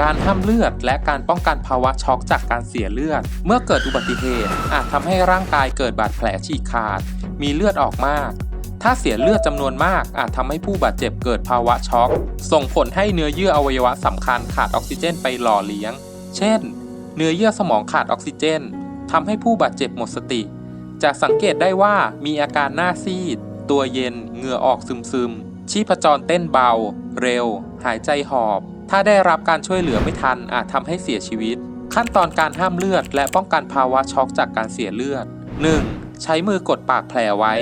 การห้ามเลือด และการป้องกันภาวะช็อกจากการเสียเลือด เมื่อเกิดอุบัติเหตุ อาจทำให้ร่างกายเกิดบาดแผลฉีกขาด มีเลือดออกมาก ถ้าเสียเลือดจำนวนมาก อาจทำให้ผู้บาดเจ็บเกิดภาวะช็อก ส่งผลให้เนื้อเยื่ออวัยวะสำคัญขาดออกซิเจนไปหล่อเลี้ยง เช่น เนื้อเยื่อสมองขาดออกซิเจนทำให้ผู้บาดเจ็บหมดสติ จะสังเกตได้ว่ามีอาการหน้าซีด ตัวเย็น เหงื่อออกซึมๆ ชีพจรเต้นเบา เร็ว หายใจหอบ ถ้าได้รับการช่วยเหลือไม่ทันอาจทำให้เสียชีวิต ขั้นตอนการห้ามเลือด และป้องกันภาวะช็อกจากการเสียเลือด 1. ใช้มือกดปากแผลไว้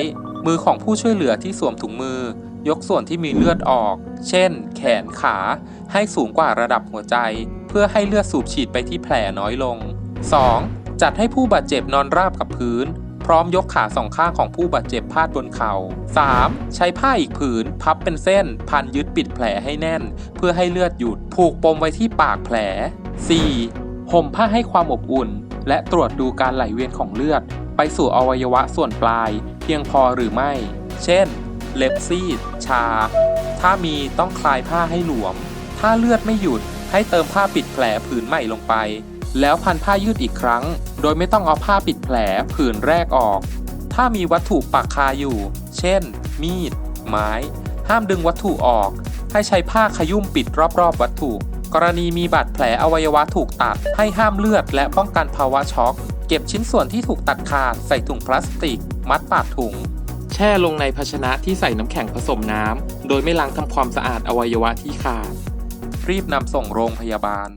มือของผู้ช่วยเหลือที่สวมถุงมือ ยกส่วนที่มีเลือดออก เช่น แขนขา ให้สูงกว่าระดับหัวใจ เพื่อให้เลือดสูบฉีดไปที่แผลน้อยลง 2. จัดให้ผู้บาดเจ็บนอนราบกับพื้น พร้อมยกขาสองข้างของผู้บาดเจ็บพาดบนเขา่า 3. ใช้ผ้าอีกผืน พับเป็นเส้น พันยึดปิดแผลให้แน่น เพื่อให้เลือดหยุด ผูกปมไว้ที่ปากแผล 4. ห่มผ้าให้ความอบอุ่น และตรวจดูการไหลเวียนของเลือด ไปสู่อวัยวะส่วนปลาย เพียงพอหรือไม่ เช่น เล็บซีด ชา ถ้ามีต้องคลายผ้าให้หลวม ถ้าเลือดไม่หยุดให้เติมผ้าปิดแผลผืนใหม่ลงไป แล้วพันผ้ายืดอีกครั้ง โดยไม่ต้องเอาผ้าปิดแผลผืนแรกออก ถ้ามีวัตถุปักคาอยู่ เช่น มีด ไม้ ห้ามดึงวัตถุออก ให้ใช้ผ้าขยุ่มปิดรอบๆ วัตถุ กรณีมีบาดแผลอวัยวะถูกตัด ให้ห้ามเลือดและป้องกันภาวะช็อก เก็บชิ้นส่วนที่ถูกตัดขาดใส่ถุงพลาสติก มัดปากถุง แช่ลงในภาชนะที่ใส่น้ำแข็งผสมน้ำโดยไม่ล้างทำความสะอาดอวัยวะที่ขาด รีบนำส่งโรงพยาบาล